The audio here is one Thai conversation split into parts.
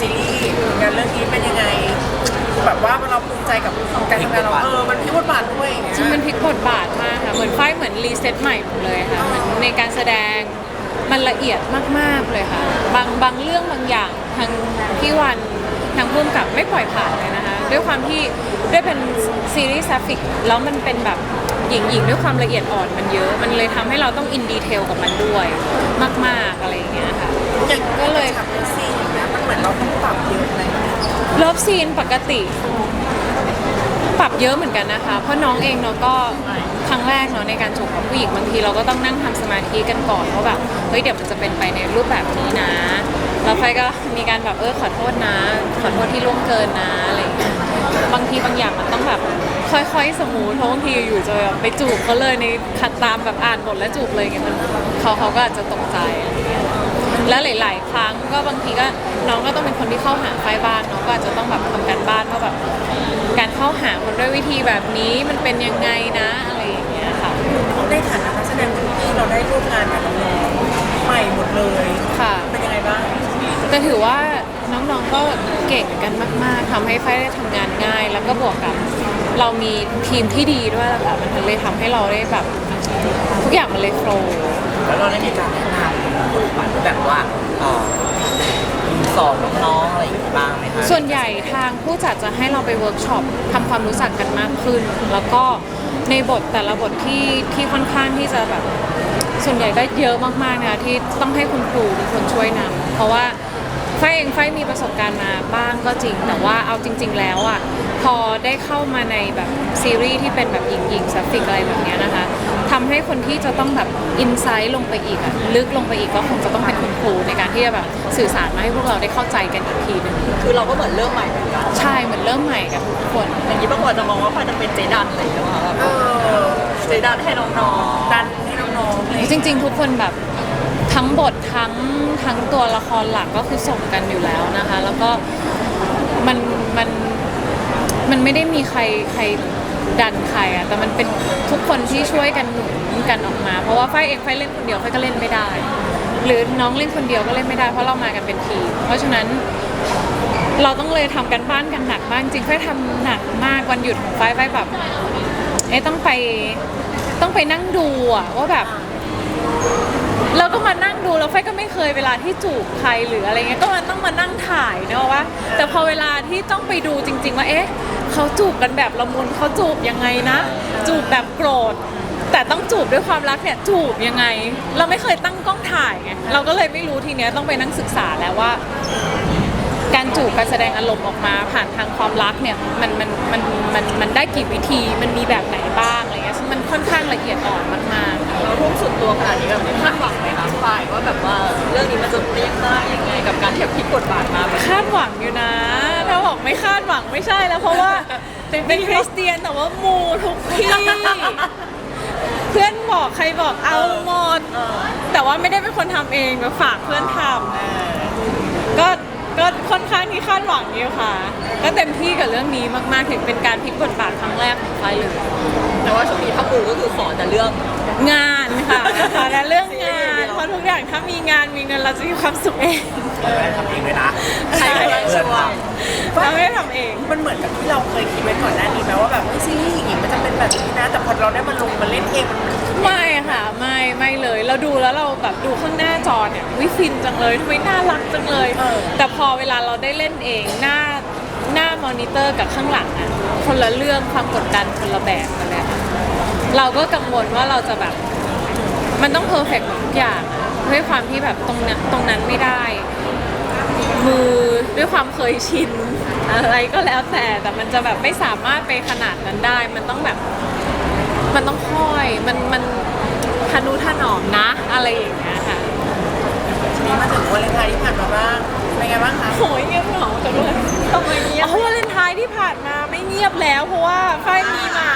ซีรีส์งานเรื่องนี้เป็นยังไงแบบว่าเราภูมิใจกับการทำงานเราเออมันพิบทบาทด้วยอย่างเงี้ยจริงมันพลิกบทบาทมากค่ะ เหมือนฝ้ายเหมือนรีเซ็ตใหม่หมดเลยค่ะเหมือนในการแสดงมันละเอียดมากๆเลยค่ะ บางบางเรื่องบางอย่างทางพี่วันทางพุ่มกับไม่ปล่อยผ่านเลยนะคะ ด้วยความที่ด้วยเป็นซีรีส์ซาฟิกแล้วมันเป็นแบบหญิงหญิงๆด้วยความละเอียดอ่อนมันเยอะ มันเลยทำให้เราต้องอินดีเทลกับมันด้วย มากๆอะไรอย่างเงี้ยค่ะอย่างก็เลย มือนเราต้องปรับเยอะเลยเลิฟซีนปกติ ปรับเยอะเหมือนกันนะคะ เพราะน้องเองเนาะก็ครั้งแรกเนาะในการจูบกับผู้หญิงบางทีเราก็ต้องนั่งทำสมาธิกันก่อนว่าแบบเฮ้ยเดี๋ยวมันจะเป็นไปในรูปแบบนี้นะ แล้วไฟก็มีการแบบเออขอโทษนะ ขอโทษที่ล่วงเกินนะอะไรอย่างเงี้ยบางทีบางอย่างมันต้องแบบค่อยๆ สมูทเพราะบางทีอยู่จะแบบไปจูบเขาเลยในขัดตามแบบอ่านบทแล้วจูบเลยอย่างเงี้ยมันเขาเขาก็อาจจะตกใจอะไรอย่างเงี้ย แล้วหลาย ๆ ครั้งก็บางทีก็น้องก็ต้องเป็นคนที่เข้าหาไฟบ้านเนาะก็อาจจะต้องแบบทำการบ้านว่าแบบการเข้าหาคนด้วยวิธีแบบนี้มันเป็นยังไงนะอะไรอย่างเงี้ยค่ะในฐานะนักแสดงรุ่นพี่เราได้ร่วมงานกับน้องๆใหม่หมดเลยค่ะเป็นยังไงบ้างแต่ถือว่าน้องๆก็เก่งกันมาก ๆทำให้ไฟได้ทำงานง่าย แล้วก็บวกกับเรามีทีมที่ดีด้วยแหละค่ะมันเลยทำให้เราได้แบบ ทุกอย่างมันเลยโฟล์แล้วเราได้มีการแนะนำ ทางผู้จัดจะให้เราไปเวิร์กช็อปทำความรู้จักกันมากขึ้น แล้วก็ในบทแต่ละบทที่ที่ค่อนข้างที่จะแบบส่วนใหญ่ก็เยอะมากๆนะคะที่ต้องให้คุณครูเป็นคนช่วยนำเพราะว่าไฟเองไฟมีประสบการณ์มาบ้างก็จริง แต่ว่าเอาจริง ๆ แล้วอะพอได้เข้ามาในแบบซีรีส์ที่เป็นแบบหญิงๆซัฟฟิกอะไรแบบเนี้ยนะคะ ทำให้คนที่จะต้องแบบอินไซต์ลงไปอีกอะลึกลงไปอีกก็คงจะต้องเป็นคุณครูในการที่จะแบบสื่อสารมาให้พวกเราได้เข้าใจกันอีกทีหนึงคือเราก็เหมือนเริ่มใหม่เหมือนกันใช่เหมือนเริ่มใหม่กับทุกคนอย่างนี้บางคนจะมองว่าพลอยจะเป็นเจดันอะไรอย่างเงี้ยค่ะแบบเออเจดันให้น้องดันให้น้องๆเลยจริง ๆ ทุกคนแบบทั้งบททั้งทั้งตัวละครหลักก็คือส่งกันอยู่แล้วนะคะ แล้วก็มันมันมันไม่ได้มีใครใคร ดันใครอะแต่มันเป็นทุกคนที่ช่วยกันหนุนกันออกมา เพราะว่าไฟเองไฟเล่นคนเดียวไฟก็เล่นไม่ได้ หรือน้องเล่นคนเดียวก็เล่นไม่ได้เพราะเรามากันเป็นทีมเพราะฉะนั้นเราต้องเลยทำกันบ้านกันหนักมากจริงไฟทำหนักมากวันหยุดของไฟไฟแบบเอ๊ต้องไปต้องไปนั่งดูอะว่าแบบเราก็มานั่งดูแล้วไฟก็ไม่เคยเวลาที่จูบใครหรืออะไรเงี้ยก็มันต้องมานั่งถ่ายเนอะว่าแต่พอเวลาที่ต้องไปดูจริง ๆ ว่าเอ๊ะ เขาจูบกันแบบละมุนเขาจูบยังไงนะ จูบแบบโกรธ แต่ต้องจูบด้วยความรักเนี่ยจูบยังไง เราไม่เคยตั้งกล้องถ่ายไงเราก็เลยไม่รู้ทีเนี้ยต้องไปนั่งศึกษาแล้วว่า การจูบการแสดงอารมณ์ออกมาผ่านทางความรักเนี่ยมันมันมันมันมันได้กี่วิธีมันมีแบบไหนบ้างอะไรเงี้ยซึ่งมันค่อนข้างละเอียดอ่อนมากๆๆเราทุ่มสุดตัวขนาดนี้แบบนี้คาดหวังไหมคะฝ่ายว่าแบบว่าเรื่องนี้มันจะเปรี้ยงได้ยังไงกับการที่แบบพลิกบทบาทมาแบบ คาดหวังอยู่นะถ้าบอก ไม่คาดหวังไม่ใช่แล้วเพราะว่าเป็นคริสเตียนแต่ว่ามูทุกที่ เพื่อนบอกใครบอกเอาหมดแต่ว่าไม่ได้เป็นคนทำเองแบบฝากเพื่อนทำ ก็ก็ค่อนข้างที่คาดหวังอยู่ค่ะ ก็เต็มที่กับเรื่องนี้มากๆ ถึงเป็นการพลิกบทบาทครั้งแรกของไฟเลย แต่ว่าช่วงนี้ถ้าปูก็คือขอแต่เรื่อง งานค่ะขอแต่เรื่องงาน เพราะทุกอย่างถ้ามีงานมีเงินเราจะมีความสุขเองเราไม่ได้ทำเองเลยนะใช่เพื่อนท เราไม่ได้ทำเอง มันเหมือนกับที่เราเคยคิดไว้ก่อนหน้านี้ไหมว่าแบบเฮ้ยซีรีส์อย่างงี้มันจะเป็นแบบนี้นะ แต่พอเราได้มาลงมาเล่นเองมันไม่ค่ะไม่ไม่เลยเราดูแล้วเราแบบดูข้างหน้าจอเนี่ยวิฟินจังเลยทำไมน่ารักจังเลย แต่พอเวลาเราได้เล่นเองหน้าหน้ามอนิเตอร์กับข้างหลังอะคนละเรื่องความกดดันคนละแบบกันเลยค่ะเราก็กังวลว่าเราจะแบบ มันต้องเพอร์เฟกต์หมดทุกอย่างอะด้วยความที่แบบตรงนั้นตรงนั้นไม่ได้ มือด้วยความเคยชิน อะไรก็แล้วแต่แต่มันจะแบบไม่สามารถไปขนาดนั้นได้ มันต้องแบบ มันต้องค่อย มันมันทนุถนอมนะ อะไรอย่างเงี้ยค่ะทีนี้มาถึงวันเลนไทน์ที่ผ่านมาบ้างเป็นไงบ้างคะโหยเงียบเหงาจังเลยำทำไมเงี้ยอ๋อวาเลนไทน์ที่ผ่านมาไม่เงียบแล้ว เพราะว่าฝ้ายมีหมา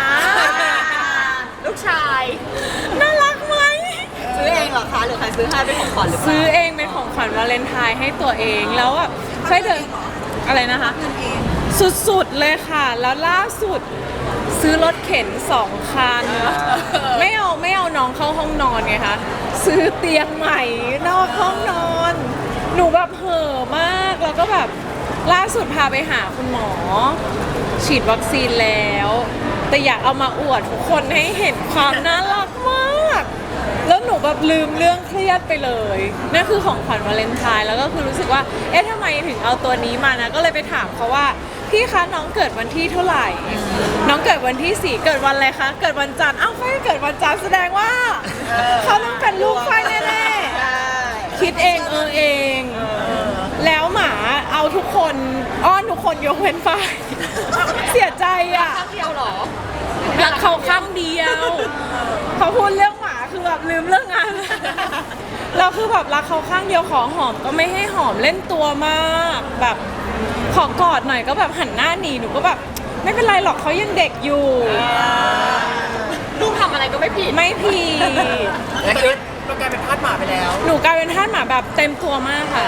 ลูกชายน่ารักไหม ซื้อเองเหรอคะหรือใครซื้อให้เป็นของขวัญหรือเปล่าซื้อเองเป็นของขวัญวาเลนไทน์ให้ตัวเองแล้วอะฝ้ายเดิน อะไรนะคะ สุดๆเลยค่ะ แล้วล่าสุดซื้อรถเข็นสองคัน ไม่เอาไม่เอาน้องเข้าห้องนอนไงคะซื้อเตียงใหม่นอกห้องนอน หนูแบบเห่อะมากแล้วก็แบบล่าสุดพาไปหาคุณหมอ ฉีดวัคซีนแล้ว แต่อยากเอามาอวดทุกคนให้เห็นความน่ารักมากแล้วห นูแบบลืมเรื่องเครียดไปเลย นั่นคือของขวัญวาเลนไทน์แล้วก็คือรู้สึกว่า เอ๊ะทำไมถึงเอาตัวนี้มานะ ก็เลยไปถามเขาว่า พี่คะน้องเกิดวันที่เท่าไหร่ น้องเกิดวันที่สี่เกิดวันอะไรคะ เกิดวันจันทร์ อ้าวไฟเกิดวันจันทร์แสดงว่า เขาต้องเป็นลูกไฟแน่ๆ คิดเองเออเอง แล้วหมาเอาทุกคนอ้อนทุกคนยกเว้นไฟ เสียใจอะข้างเดียวเหรอ รักเขาข้างเดียว เขาพูดเรื่องหมาคือ แบบลืมเรื่องงาน เราคือแบบรักเขาข้างเดียวขอหอมก็ไม่ให้หอมเล่นตัวมากแบบขอกอดหน่อยก็แบบหันหน้าหนีหนูก็แบบ ไม่เป็นไรหรอกเขายังเด็กอยู่ ลูกทำอะไรก็ไม่ผิด ไม่ผิด แล้วคิดว่าเรากลายเป็นทาสหมาไปแล้ว หนูกลายเป็นทาสหมาแบบเต็มตัวมากค่ะ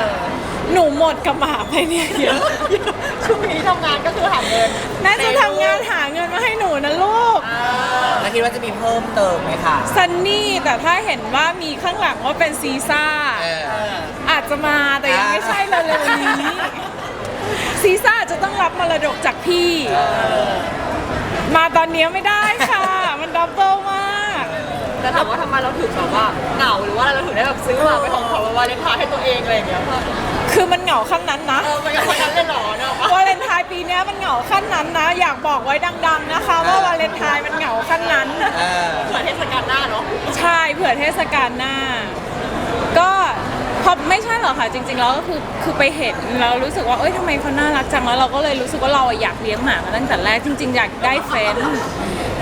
หนูหมดกับหมาไปเนี่ยเยอะช่วงนี้ทำงานก็คือหาเงินแม่จะทำงานหาเงินมาให้หนูนะลูก แล้วคิดว่าจะมีเพิ่มเติมไหมคะซันนี่แต่ถ้าเห็นว่ามีข้างหลังว่าเป็นซีซ่า เออ อาจจะมาแต่ยังไม่ใช่เร็วๆนี้ ซีซ่าจะต้องรับมรดกจากพี่ มาตอนนี้ไม่ได้ค่ะ มันดับเบิลมาก แต่ถามว่าทำไมเราถึงแบบว่าเหงาหรือว่าเราถึงได้แบบซื้อหมาเป็นของขวัญวันวาเลนไทน์ให้ตัวเองอะไรอย่างเงี้ยค่ะคือมันเหงาขั้นนั้นนะเออมันยังคนนั้นเลยเหรอเนาะวาเลนไทน์ปีเนี้ยมันเหงาขั้นนั้นนะ อยากบอกไว้ดัง ๆ นะคะ ว่าวาเลนไทน์มันเหงาขั้นนั้น เออเหมือนเทศกาลหน้าเนาะใช่เผื่อเทศกาลหน้า ก็พอไม่ใช่หรอกค่ะจริง ๆ แล้วก็คือคือไปเห็นแล้วรู้สึกว่าเอ้ยทำไมเขาน่ารักจังแล้วเราก็เลยรู้สึกว่าเราอะอยากเลี้ยงหมามาตั้งแต่แรกจริง ๆ อยากได้เฟรนด์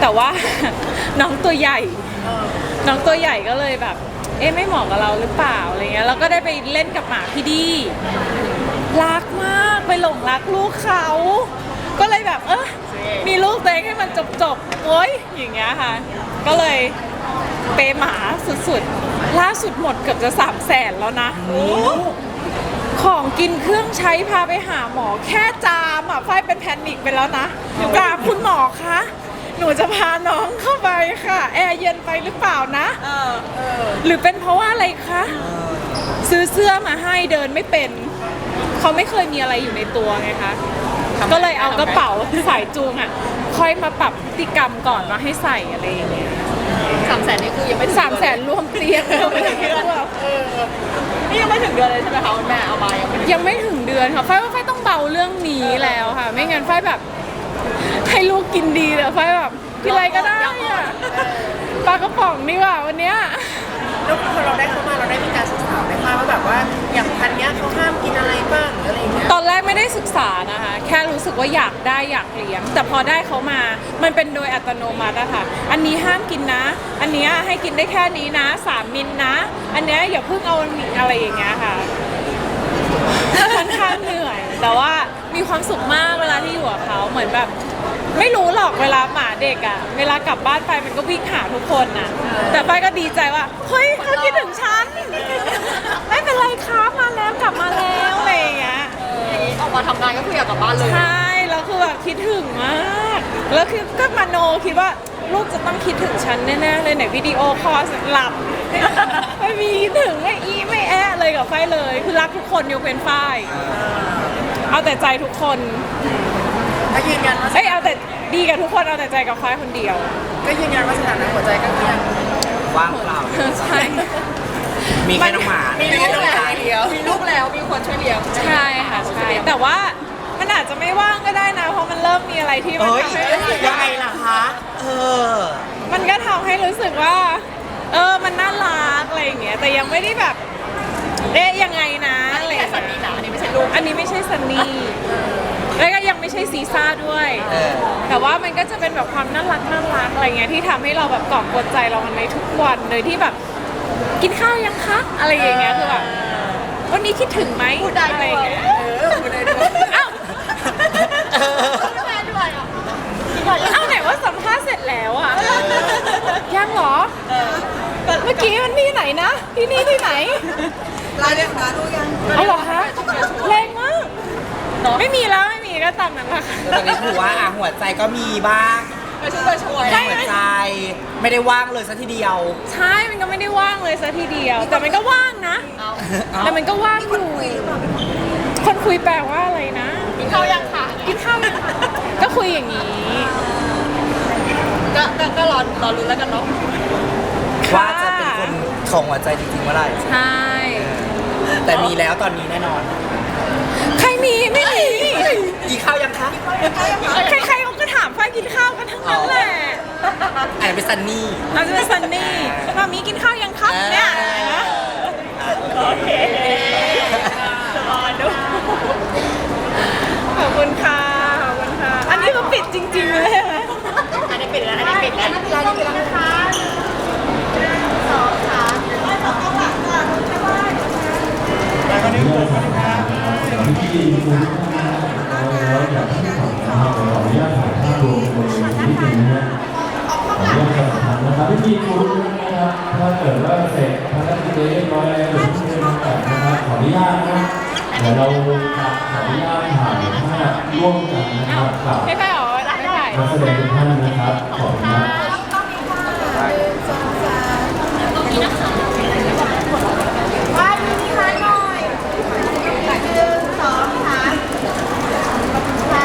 แต่ว่า น้องตัวใหญ่ น้องตัวใหญ่ก็เลยแบบ เอ๊ะไม่เหมาะกับเราหรือเปล่าอะไรเงี้ยเราก็ได้ไปเล่นกับหมาพี่ดีรักมากไปหลงรักลูกเขา ก็เลยแบบเออมีลูกตัวเองให้มันจบๆโอ๊ยอย่างเงี้ยค่ะ ก็เลยเปหมาสุดๆ ล่าสุดหมดเกือบจะสามแสนแล้วนะ ของกินเครื่องใช้พาไปหาหมอแค่จามอะฝ้ายเป็นแพนิคไปแล้วนะกราบคุณหมอคะ หนูจะพาน้องเข้าไปค่ะ แอร์เย็นไปหรือเปล่านะ เออเออหรือเป็นเพราะว่าอะไรคะ ซื้อเสื้อมาให้เดินไม่เป็น เขาไม่เคยมีอะไรอยู่ในตัวไงคะ ก็เลยเอากระเป๋าสายจูงอะ ค่อยมาปรับพฤติกรรมก่อนมาให้ใส่อะไรอย่างเงี้ยสามแสนนี่คือยังไม่ถึงสามแสนรวมเตียงรวมอะไรเงี้ยเออนี่ยังไม่ถึงเดือนเลยใช่ไหมคะคุณแม่เอามายังไม่ถึงยังไม่ถึงเดือนค่ะฝ้ายว่าฝ้ายต้องเบาเรื่องนี้แล้วค่ะ ไม่งั้นฝ้ายแบบ ให้ลูกกินดีแต่ฝ้ายแบบกินอะไรก็ได้อะปลากระป๋องดีกว่าวันเนี้ย แล้วพอเราได้เข้ามาเราได้มีการศึกษาไหมคะว่าแบบว่าอย่างพันเนี้ยเขาห้ามกินอะไรบ้างหรืออะไรอย่างเงี้ยตอนแรกไม่ได้ศึกษานะคะ แค่รู้สึกว่าอยากได้อยากเลี้ยง แต่พอได้เขามา มันเป็นโดยอัตโนมัติอะค่ะ อันนี้ห้ามกินนะ อันเนี้ยให้กินได้แค่นี้นะสามมิลนะ อันเนี้ยอย่าเพิ่งเอาอะไรอย่างเงี้ยค่ะค่อนข้างเหนื่อย แต่ว่ามีความสุขมากเวลาที่อยู่กับเขาเหมือนแบบ ไม่รู้หรอกเวลาหมาเด็กอะเวลากลับบ้านไปมันก็วิ่งหาทุกคนน่ะ แต่ไปก็ดีใจว่าเฮ้ยเขาคิดถึงฉันไม่เป็นไรครับมาแล้วกลับมาแล้วอะไรอย่างเงี้ยอย่างนี้ออกมาทำงานก็คืออยากกลับบ้านเลย ใช่แล้วคือแบบคิดถึงมาก แล้วคือก็มาโนคิดว่าลูกจะต้องคิดถึงฉันแน่ๆเลยไหนวิดีโอคอลหลับ ไม่มีคิดถึงไม่อีไม่แอะเลยกับไฟเลย คือรักทุกคนยกเว้นไฟเอาแต่ใจทุกคน ก็ยืนยันว่าเอ้ยเอาแต่ดีกับทุกคนเอาแต่ใจกับไฟคนเดียว ก็ยืนยันว่าสถานะหัวใจก็คือยังว่างเปล่า ใช่ มีแค่น้องหมามีมีลูกแล้วมีลูกแล้วมีคนช่วยเลี้ยงใช่ค่ะใช่แต่ว่ามันอาจจะไม่ว่างก็ได้นะ เพราะมันเริ่มมีอะไรที่มันเอ้ยทำให้รู้สึกยังว่าไงล่ะคะ เออ มันก็ทำให้รู้สึกว่า เออมันน่ารักอะไรอย่างเงี้ยแต่ยังไม่ได้แบบเอ๊ะยังไงนะอะไรอแค่ย่างสันเงี้นิยษฐานอันนี้ไม่ใช่ลูกอันนี้ไม่ใช่ซันนี่ แล้วก็ยังไม่ใช่ซีซ่าด้วยเออแต่ว่ามันก็จะเป็นแบบความน่ารักน่ารักอะไรเงี้ยที่ทำให้เราแบบกล่อมกวนใจเราในทุกวันโดยที่แบบกินข้าวยังคะอะไรอย่างเงี้ยคือแบบวันนี้คิดถึงไหมพูดได้อะไรด้อวย่างยเงี้ยเออพูดได้ด้วยอ้าวพูดได้ด้วยอะเอ้าไหนว่าสัมภาษณ์เสร็จแล้วอะยังเหรอเมื่อกี้มันที่ไหนนะ ที่นี่ที่ไหนรายเดือนหาลูกยังเอาเหรอคะแรงมากไม่มีแล้วไม่มี ก็ตามนั้นแหละค่ะตอนนี้ถือว่าอะหัวใจก็มีบ้างไปช่วยไปช่วยใช่หัวใจ ไม่ได้ว่างเลยสักทีเดียว ใช่ มันก็ไม่ได้ว่างเลยซะทีเดียว แต่มันก็ว่างนะเอาแต่มันก็ว่างอยู่คนคุยแปลว่าอะไรนะกินข้าวยังค่ะกินข้าวยังคะก็คุยอย่างนี้ก็ก็ก็รอรอรู้แล้วกันเนาะว่าจะเป็นคนของหัวใจจริงๆเมื่อไหร่ใช่ แต่มีแล้วตอนนี้แน่นอน ใครมีไม่มี กินข้าวยังคะใครๆเขาก็ถามฝ้ายกินข้าวกันทั้งนั้นแหละอันนั้นเป็นซันนี่ เราจะเป็นซันนี่มามีกินข้าวยังครับเนี่ยโอเครอดูขอบคุณค่ะขอบคุณค่ะ อันนี้มันปิดจริงๆเลยใช่ไหมอันนี้ปิดแล้ว อันนี้ปิดแล้วรอดูแล้วนะคะสองค่ะที่คุณท่านแล้ว นักแสดงทุกท่านนะครับ ขอบคุณครับว่าดูที่ร้านหน่อยหนึ่งสองสามค่ะ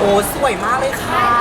โอ้สวยมากเลยค่ะโอ้